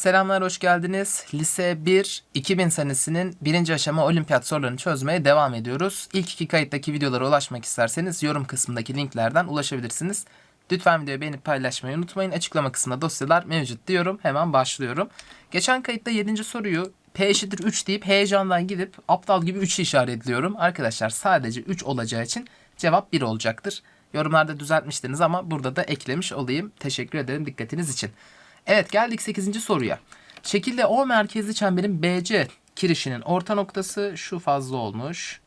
Selamlar, hoş geldiniz. Lise 1 2000 senesinin birinci aşama olimpiyat sorularını çözmeye devam ediyoruz. İlk iki kayıttaki videolara ulaşmak isterseniz yorum kısmındaki linklerden ulaşabilirsiniz. Lütfen videoyu beğenip paylaşmayı unutmayın. Açıklama kısmında dosyalar mevcut diyorum. Hemen başlıyorum. Geçen kayıtta 7. soruyu P eşittir 3 deyip heyecandan gidip aptal gibi 3'ü işaretliyorum. Arkadaşlar sadece 3 olacağı için cevap 1 olacaktır. Yorumlarda düzeltmiştiniz ama burada da eklemiş olayım. Teşekkür ederim dikkatiniz için. Evet geldik 8. soruya. Şekilde O merkezli çemberin BC kirişinin orta noktası şu fazla olmuş.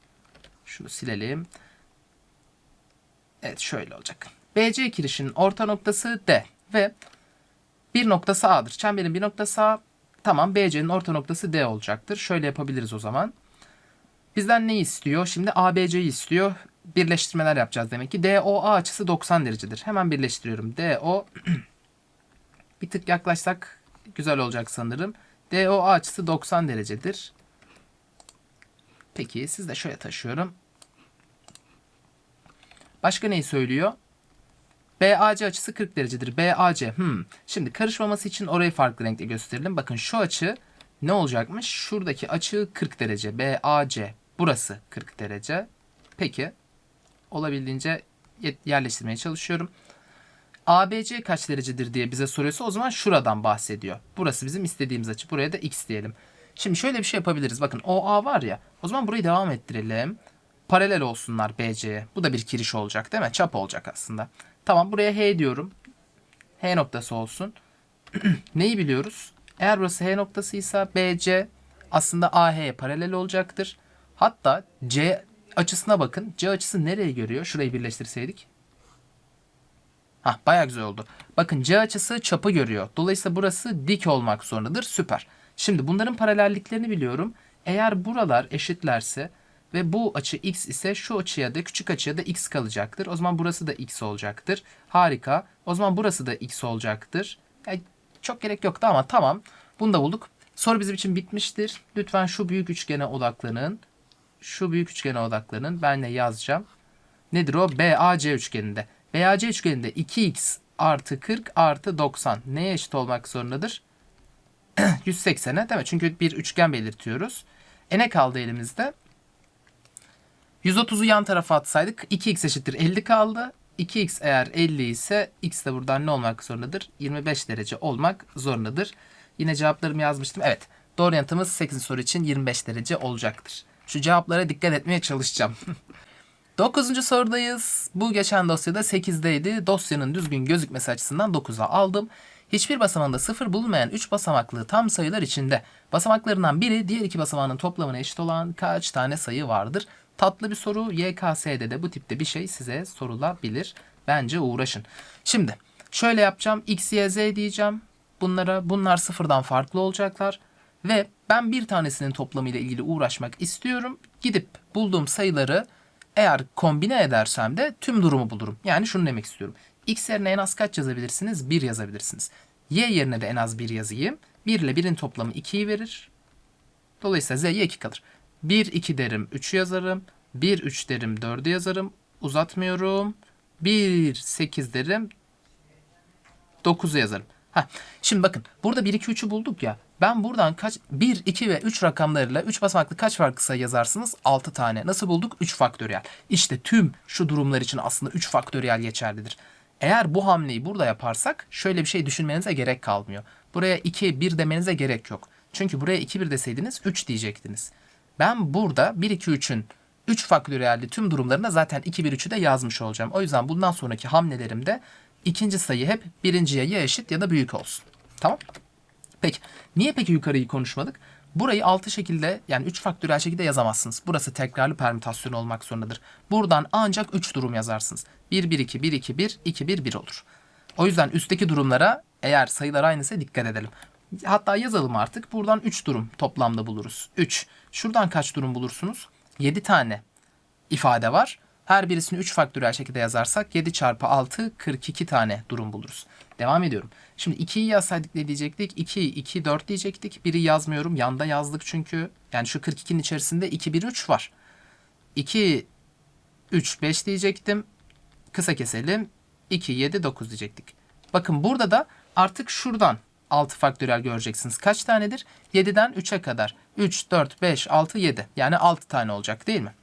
Şunu silelim. Evet şöyle olacak. BC kirişinin orta noktası D ve bir noktası A'dır. Çemberin bir noktası A. Tamam BC'nin orta noktası D olacaktır. Şöyle yapabiliriz o zaman. Bizden ne istiyor? Şimdi ABC'yi istiyor. Birleştirmeler yapacağız demek ki. DOA açısı 90 derecedir. Hemen birleştiriyorum. DO bir tık yaklaşsak güzel olacak sanırım. DOA açısı 90 derecedir. Peki siz de şöyle taşıyorum. Başka neyi söylüyor? BAC açısı 40 derecedir. BAC. Hmm. Şimdi karışmaması için orayı farklı renkle gösterelim. Bakın şu açı ne olacakmış? Şuradaki açı 40 derece. BAC. Burası 40 derece. Peki. Olabildiğince ye- yerleştirmeye çalışıyorum. ABC kaç derecedir diye bize soruyorsa o zaman şuradan bahsediyor. Burası bizim istediğimiz açı. Buraya da x diyelim. Şimdi şöyle bir şey yapabiliriz. Bakın OA var ya. O zaman burayı devam ettirelim. Paralel olsunlar BC'ye. Bu da bir kiriş olacak değil mi? Çap olacak aslında. Tamam buraya H diyorum. H noktası olsun. Neyi biliyoruz? Eğer burası H noktasıysa BC aslında AH'ye paralel olacaktır. Hatta C açısına bakın. C açısı nereye görüyor? Şurayı birleştirseydik. Hah bayağı güzel oldu. Bakın C açısı çapı görüyor. Dolayısıyla burası dik olmak zorundadır. Süper. Şimdi bunların paralelliklerini biliyorum. Eğer buralar eşitlerse ve bu açı x ise şu açıya da küçük açıya da x kalacaktır. O zaman burası da x olacaktır. Harika. O zaman burası da x olacaktır. Yani çok gerek yoktu ama tamam. Bunu da bulduk. Soru bizim için bitmiştir. Lütfen şu büyük üçgene odaklanın. Şu büyük üçgene odaklanın. Ben de yazacağım. Nedir o? BAC üçgeninde. BAC üçgeninde 2x artı 40 artı 90 neye eşit olmak zorundadır? 180'e değil mi? Çünkü bir üçgen belirtiyoruz. E ne kaldı elimizde? 130'u yan tarafa atsaydık 2x eşittir 50 kaldı. 2x eğer 50 ise x de buradan ne olmak zorundadır? 25 derece olmak zorundadır. Yine cevaplarımı yazmıştım. Evet doğru yanıtımız 8. soru için 25 derece olacaktır. Şu cevaplara dikkat etmeye çalışacağım. 9. sorudayız. Bu geçen dosyada 8'deydi. Dosyanın düzgün gözükmesi açısından 9'a aldım. Hiçbir basamağında sıfır bulunmayan 3 basamaklı tam sayılar içinde basamaklarından biri diğer iki basamağının toplamına eşit olan kaç tane sayı vardır? Tatlı bir soru. YKS'de de bu tipte bir şey size sorulabilir. Bence uğraşın. Şimdi şöyle yapacağım. X, Y, Z diyeceğim. Bunlara bunlar sıfırdan farklı olacaklar. Ve ben bir tanesinin toplamıyla ilgili uğraşmak istiyorum. Gidip bulduğum sayıları eğer kombine edersem de tüm durumu bulurum. Yani şunu demek istiyorum. X yerine en az kaç yazabilirsiniz? 1 yazabilirsiniz. Y yerine de en az 1 yazayım. 1 ile 1'in toplamı 2'yi verir. Dolayısıyla Z'ye 2 kalır. 1, 2 derim 3'ü yazarım. 1, 3 derim 4'ü yazarım. Uzatmıyorum. 1, 8 derim 9'u yazarım. Heh. Şimdi bakın burada 1, 2, 3'ü bulduk ya. Ben buradan kaç 1, 2 ve 3 rakamlarıyla 3 basamaklı kaç farklı sayı yazarsınız? 6 tane. Nasıl bulduk? 3 faktöriyel. İşte tüm şu durumlar için aslında 3 faktöriyel geçerlidir. Eğer bu hamleyi burada yaparsak şöyle bir şey düşünmenize gerek kalmıyor. Buraya 2, 1 demenize gerek yok. Çünkü buraya 2, 1 deseydiniz 3 diyecektiniz. Ben burada 1, 2, 3'ün 3 faktöriyelli tüm durumlarına zaten 2, 1, 3'ü de yazmış olacağım. O yüzden bundan sonraki hamlelerimde ikinci sayı hep birinciye ya eşit ya da büyük olsun. Tamam Peki niye peki yukarıyı konuşmadık? Burayı 6 şekilde yani 3 faktöriyel şekilde yazamazsınız. Burası tekrarlı permütasyon olmak zorundadır. Buradan ancak 3 durum yazarsınız. 1 1 2 1 2 1 2 1 1 olur. O yüzden üstteki durumlara eğer sayılar aynıysa dikkat edelim. Hatta yazalım artık. Buradan 3 durum toplamda buluruz. 3. Şuradan kaç durum bulursunuz? 7 tane ifade var. Her birisini 3 faktöriyel şekilde yazarsak 7 çarpı 6 42 tane durum buluruz. Devam ediyorum. Şimdi 2'yi yazsaydık ne diyecektik? 2, 2, 4 diyecektik. 1'i yazmıyorum. Yanda yazdık çünkü. Yani şu 42'nin içerisinde 2, 1, 3 var. 2, 3, 5 diyecektim. Kısa keselim. 2, 7, 9 diyecektik. Bakın burada da artık şuradan 6 faktöriyel göreceksiniz. Kaç tanedir? 7'den 3'e kadar. 3, 4, 5, 6, 7. Yani 6 tane olacak değil mi?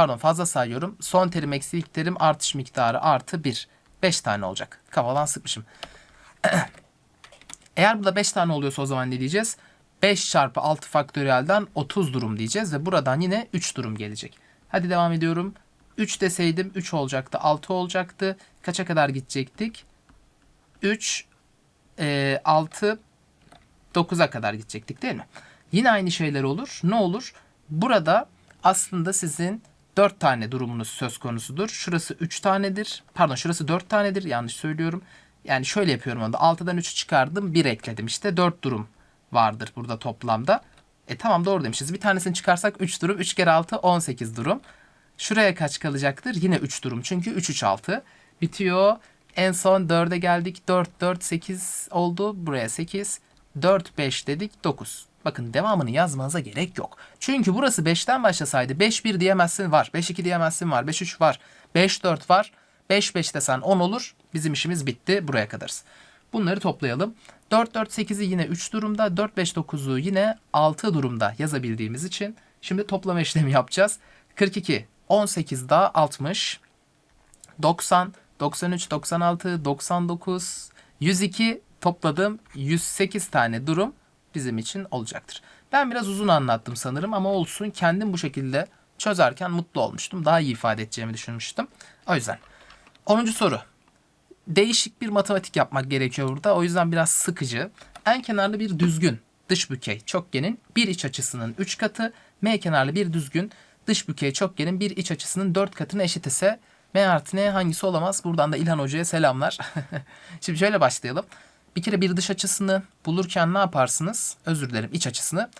Pardon fazla sayıyorum. Son terim eksi ilk terim artış miktarı artı 1. 5 tane olacak. Kafadan sıkmışım. Eğer burada 5 tane oluyorsa o zaman ne diyeceğiz? 5 çarpı 6 faktöriyelden 30 durum diyeceğiz ve buradan yine 3 durum gelecek. Hadi devam ediyorum. 3 deseydim 3 olacaktı. 6 olacaktı. Kaça kadar gidecektik? 3, e, 6, 9'a kadar gidecektik değil mi? Yine aynı şeyler olur. Ne olur? Burada aslında sizin 4 tane durumunuz söz konusudur. Şurası 3 tanedir. Pardon şurası 4 tanedir. Yanlış söylüyorum. Yani şöyle yapıyorum onu da. 6'dan 3'ü çıkardım. 1 ekledim. İşte 4 durum vardır burada toplamda. E tamam doğru demişiz. Bir tanesini çıkarsak 3 durum. 3 kere 6 18 durum. Şuraya kaç kalacaktır? Yine 3 durum. Çünkü 3 3 6 bitiyor. En son 4'e geldik. 4 4 8 oldu. Buraya 8. 4 5 dedik 9. Bakın devamını yazmanıza gerek yok. Çünkü burası 5'ten başlasaydı 5 1 diyemezsin var. 5 2 diyemezsin var. 5 3 var. 5 4 var. 5 5 desen 10 olur. Bizim işimiz bitti. Buraya kadarız. Bunları toplayalım. 4 4 8'i yine 3 durumda. 4 5 9'u yine 6 durumda yazabildiğimiz için şimdi toplama işlemi yapacağız. 42 18 daha 60 90 93 96 99 102 topladım 108 tane durum bizim için olacaktır. Ben biraz uzun anlattım sanırım ama olsun kendim bu şekilde çözerken mutlu olmuştum. Daha iyi ifade edeceğimi düşünmüştüm. O yüzden 10. soru. Değişik bir matematik yapmak gerekiyor burada. O yüzden biraz sıkıcı. En kenarlı bir düzgün dış bükey çokgenin bir iç açısının 3 katı, M kenarlı bir düzgün dış bükey çokgenin bir iç açısının 4 katına eşit ise M artı N hangisi olamaz? Buradan da İlhan Hoca'ya selamlar. Şimdi şöyle başlayalım. Bir kere bir dış açısını bulurken ne yaparsınız? Özür dilerim iç açısını.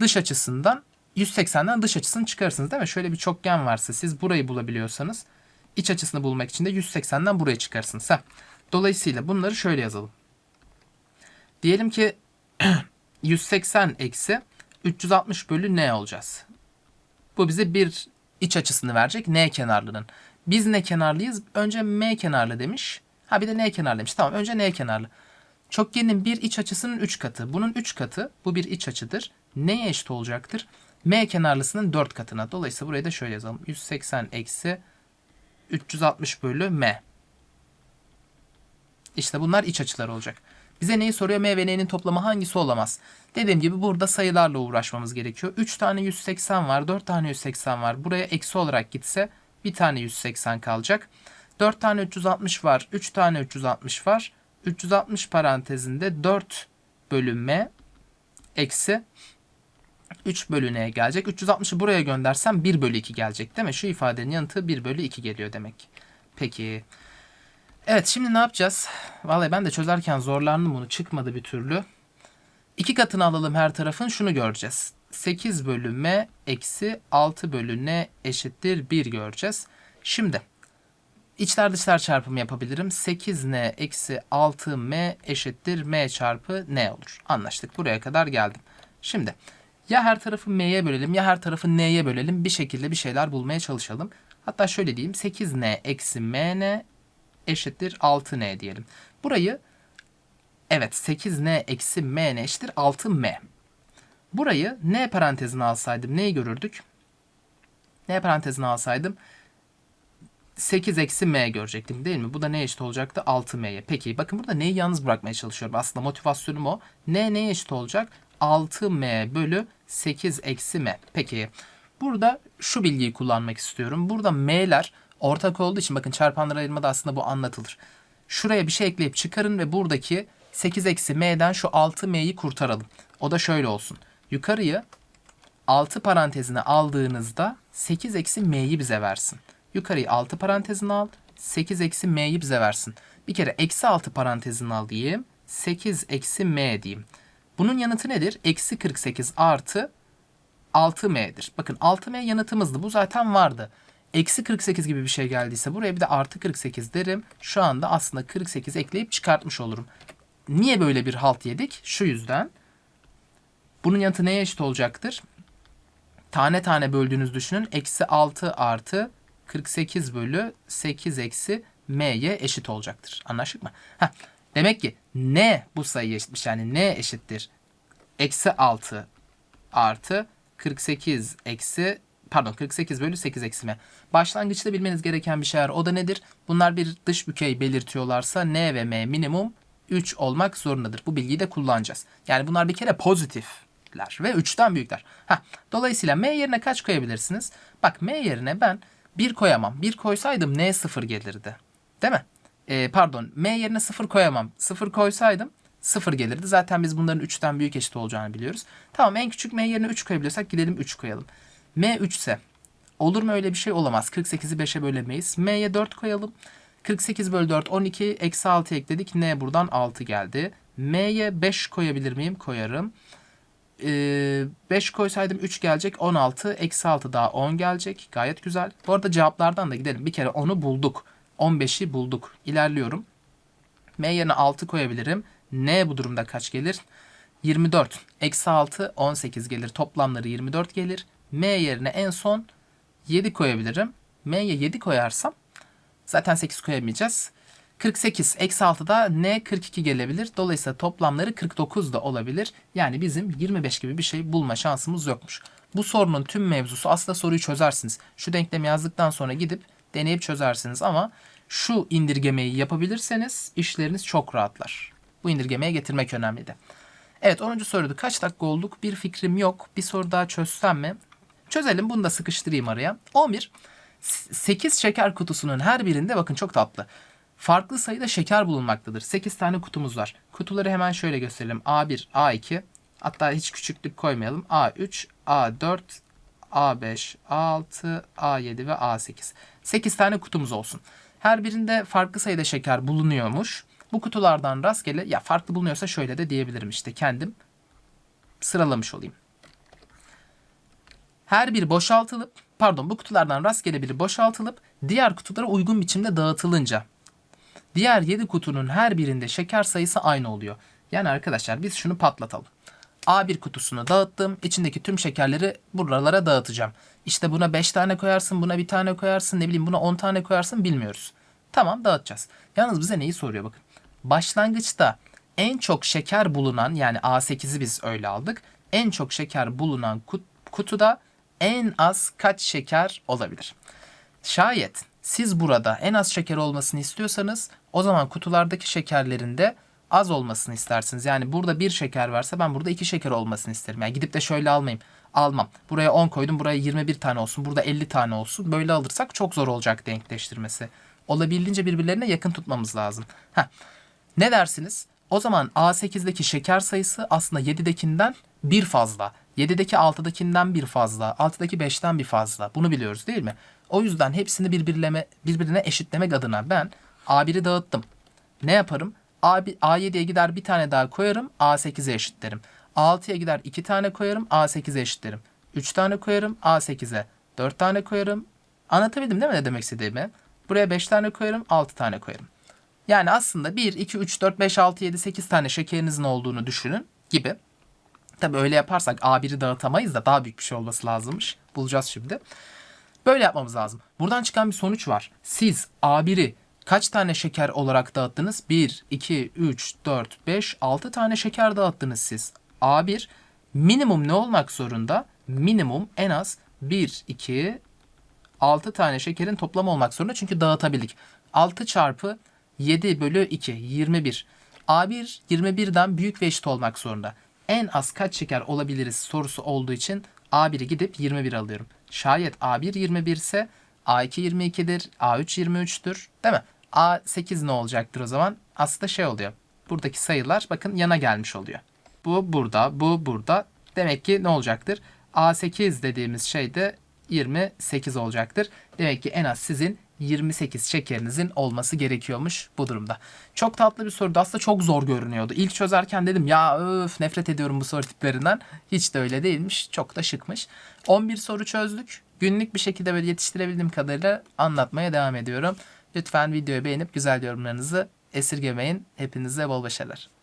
Dış açısından 180'den dış açısını çıkarırsınız değil mi? Şöyle bir çokgen varsa siz burayı bulabiliyorsanız iç açısını bulmak için de 180'den buraya çıkarsınız. Heh. Dolayısıyla bunları şöyle yazalım. Diyelim ki 180 eksi 360 bölü n olacağız. Bu bize bir iç açısını verecek n kenarlının. Biz ne kenarlıyız? Önce m kenarlı demiş. Ha bir de n kenarlı demiş. Tamam önce n kenarlı. Çokgenin bir iç açısının 3 katı. Bunun 3 katı bu bir iç açıdır. Neye eşit olacaktır? M kenarlısının 4 katına. Dolayısıyla burayı da şöyle yazalım. 180 eksi 360 bölü M. İşte bunlar iç açılar olacak. Bize neyi soruyor? M ve N'nin toplamı hangisi olamaz? Dediğim gibi burada sayılarla uğraşmamız gerekiyor. 3 tane 180 var, 4 tane 180 var. Buraya eksi olarak gitse bir tane 180 kalacak. 4 tane 360 var, 3 tane 360 var. 360 parantezinde 4 bölü M eksi 3 bölü N gelecek. 360'ı buraya göndersem 1 bölü 2 gelecek değil mi? Şu ifadenin yanıtı 1 bölü 2 geliyor demek. Peki. Evet şimdi ne yapacağız? Vallahi ben de çözerken zorlandım bunu. Çıkmadı bir türlü. İki katını alalım her tarafın. Şunu göreceğiz. 8 bölü eksi 6 bölü N eşittir 1 göreceğiz. Şimdi içler dışlar çarpımı yapabilirim. 8N eksi 6M eşittir M çarpı N olur. Anlaştık. Buraya kadar geldim. Şimdi ya her tarafı m'ye bölelim ya her tarafı n'ye bölelim. Bir şekilde bir şeyler bulmaya çalışalım. Hatta şöyle diyeyim. 8n eksi mn eşittir 6n diyelim. Burayı evet 8n eksi mn eşittir 6m. Burayı n parantezine alsaydım neyi görürdük? n parantezine alsaydım 8 eksi m görecektim değil mi? Bu da ne eşit olacaktı? 6m'ye. Peki bakın burada neyi yalnız bırakmaya çalışıyorum. Aslında motivasyonum o. n neye eşit olacak? 6m bölü 8 eksi m. Peki burada şu bilgiyi kullanmak istiyorum. Burada m'ler ortak olduğu için bakın çarpanlara ayırmada aslında bu anlatılır. Şuraya bir şey ekleyip çıkarın ve buradaki 8 eksi m'den şu 6m'yi kurtaralım. O da şöyle olsun. Yukarıyı 6 parantezine aldığınızda 8 eksi m'yi bize versin. Yukarıyı 6 parantezine al. 8 eksi m'yi bize versin. Bir kere eksi 6 parantezine al diyeyim. 8 eksi m diyeyim. Bunun yanıtı nedir? Eksi 48 artı 6m'dir. Bakın 6m yanıtımızdı. Bu zaten vardı. Eksi 48 gibi bir şey geldiyse buraya bir de artı 48 derim. Şu anda aslında 48 ekleyip çıkartmış olurum. Niye böyle bir halt yedik? Şu yüzden. Bunun yanıtı neye eşit olacaktır? Tane tane böldüğünüz düşünün. Eksi 6 artı 48 bölü 8 eksi m'ye eşit olacaktır. Anlaştık mı? Heh. Demek ki n bu sayı eşitmiş. Yani n eşittir. Eksi 6 artı 48 eksi pardon 48 bölü 8 eksi m. Başlangıçta bilmeniz gereken bir şey var. O da nedir? Bunlar bir dış bükey belirtiyorlarsa n ve m minimum 3 olmak zorundadır. Bu bilgiyi de kullanacağız. Yani bunlar bir kere pozitifler ve 3'ten büyükler. Heh, dolayısıyla m yerine kaç koyabilirsiniz? Bak m yerine ben 1 koyamam. 1 koysaydım n 0 gelirdi. Değil mi? Ee, pardon m yerine 0 koyamam. 0 koysaydım 0 gelirdi. Zaten biz bunların 3'ten büyük eşit olacağını biliyoruz. Tamam en küçük m yerine 3 koyabiliyorsak gidelim 3 koyalım. m 3 ise olur mu öyle bir şey olamaz. 48'i 5'e bölemeyiz. m'ye 4 koyalım. 48 bölü 4 12 eksi 6 ekledik. N buradan 6 geldi. M'ye 5 koyabilir miyim? Koyarım. Ee, 5 koysaydım 3 gelecek. 16 eksi 6 daha 10 gelecek. Gayet güzel. Bu arada cevaplardan da gidelim. Bir kere 10'u bulduk. 15'i bulduk. İlerliyorum. M yerine 6 koyabilirim. N bu durumda kaç gelir? 24. Eksi 6 18 gelir. Toplamları 24 gelir. M yerine en son 7 koyabilirim. M'ye 7 koyarsam zaten 8 koyamayacağız. 48 eksi 6 da N 42 gelebilir. Dolayısıyla toplamları 49 da olabilir. Yani bizim 25 gibi bir şey bulma şansımız yokmuş. Bu sorunun tüm mevzusu aslında soruyu çözersiniz. Şu denklemi yazdıktan sonra gidip deneyip çözersiniz ama şu indirgemeyi yapabilirseniz işleriniz çok rahatlar. Bu indirgemeye getirmek önemliydi. Evet 10. soruda kaç dakika olduk bir fikrim yok. Bir soru daha çözsem mi? Çözelim bunu da sıkıştırayım araya. 11. 8 şeker kutusunun her birinde bakın çok tatlı. Farklı sayıda şeker bulunmaktadır. 8 tane kutumuz var. Kutuları hemen şöyle gösterelim. A1, A2 hatta hiç küçüklük koymayalım. A3, A4, A5, A6, A7 ve A8. 8 tane kutumuz olsun. Her birinde farklı sayıda şeker bulunuyormuş. Bu kutulardan rastgele ya farklı bulunuyorsa şöyle de diyebilirim işte kendim sıralamış olayım. Her biri boşaltılıp pardon bu kutulardan rastgele biri boşaltılıp diğer kutulara uygun biçimde dağıtılınca diğer 7 kutunun her birinde şeker sayısı aynı oluyor. Yani arkadaşlar biz şunu patlatalım. A1 kutusunu dağıttım. İçindeki tüm şekerleri buralara dağıtacağım. İşte buna 5 tane koyarsın, buna bir tane koyarsın, ne bileyim buna 10 tane koyarsın bilmiyoruz. Tamam dağıtacağız. Yalnız bize neyi soruyor bakın. Başlangıçta en çok şeker bulunan yani A8'i biz öyle aldık. En çok şeker bulunan kutuda en az kaç şeker olabilir? Şayet siz burada en az şeker olmasını istiyorsanız o zaman kutulardaki şekerlerin de az olmasını istersiniz. Yani burada bir şeker varsa ben burada iki şeker olmasını isterim. Yani gidip de şöyle almayayım. Almam. Buraya 10 koydum. Buraya 21 tane olsun. Burada 50 tane olsun. Böyle alırsak çok zor olacak denkleştirmesi. Olabildiğince birbirlerine yakın tutmamız lazım. Heh. Ne dersiniz? O zaman A8'deki şeker sayısı aslında 7'dekinden bir fazla. 7'deki 6'dakinden bir fazla. 6'daki 5'ten bir fazla. Bunu biliyoruz değil mi? O yüzden hepsini birbirleme, birbirine eşitlemek adına ben A1'i dağıttım. Ne yaparım? A7'ye gider bir tane daha koyarım. A8'e eşitlerim. A6'ya gider iki tane koyarım. A8'e eşitlerim. 3 tane koyarım. A8'e 4 tane koyarım. Anlatabildim değil mi ne demek istediğimi? Buraya 5 tane koyarım. 6 tane koyarım. Yani aslında 1, 2, 3, 4, 5, 6, 7, 8 tane şekerinizin olduğunu düşünün gibi. Tabi öyle yaparsak A1'i dağıtamayız da daha büyük bir şey olması lazımmış. Bulacağız şimdi. Böyle yapmamız lazım. Buradan çıkan bir sonuç var. Siz A1'i kaç tane şeker olarak dağıttınız? 1, 2, 3, 4, 5, 6 tane şeker dağıttınız siz. A1 minimum ne olmak zorunda? Minimum en az 1, 2, 6 tane şekerin toplamı olmak zorunda. Çünkü dağıtabildik. 6 çarpı 7 bölü 2 21. A1 21'den büyük ve eşit olmak zorunda. En az kaç şeker olabiliriz sorusu olduğu için A1'i gidip 21 alıyorum. Şayet A1 21 ise A2 22'dir, A3 23'tür değil mi? A8 ne olacaktır o zaman? Aslında şey oluyor. Buradaki sayılar bakın yana gelmiş oluyor. Bu burada, bu burada. Demek ki ne olacaktır? A8 dediğimiz şey de 28 olacaktır. Demek ki en az sizin 28 şekerinizin olması gerekiyormuş bu durumda. Çok tatlı bir soruydu. Aslında çok zor görünüyordu. İlk çözerken dedim ya öf nefret ediyorum bu soru tiplerinden. Hiç de öyle değilmiş. Çok da şıkmış. 11 soru çözdük. Günlük bir şekilde böyle yetiştirebildiğim kadarıyla anlatmaya devam ediyorum. Lütfen videoyu beğenip güzel yorumlarınızı esirgemeyin. Hepinize bol başarılar.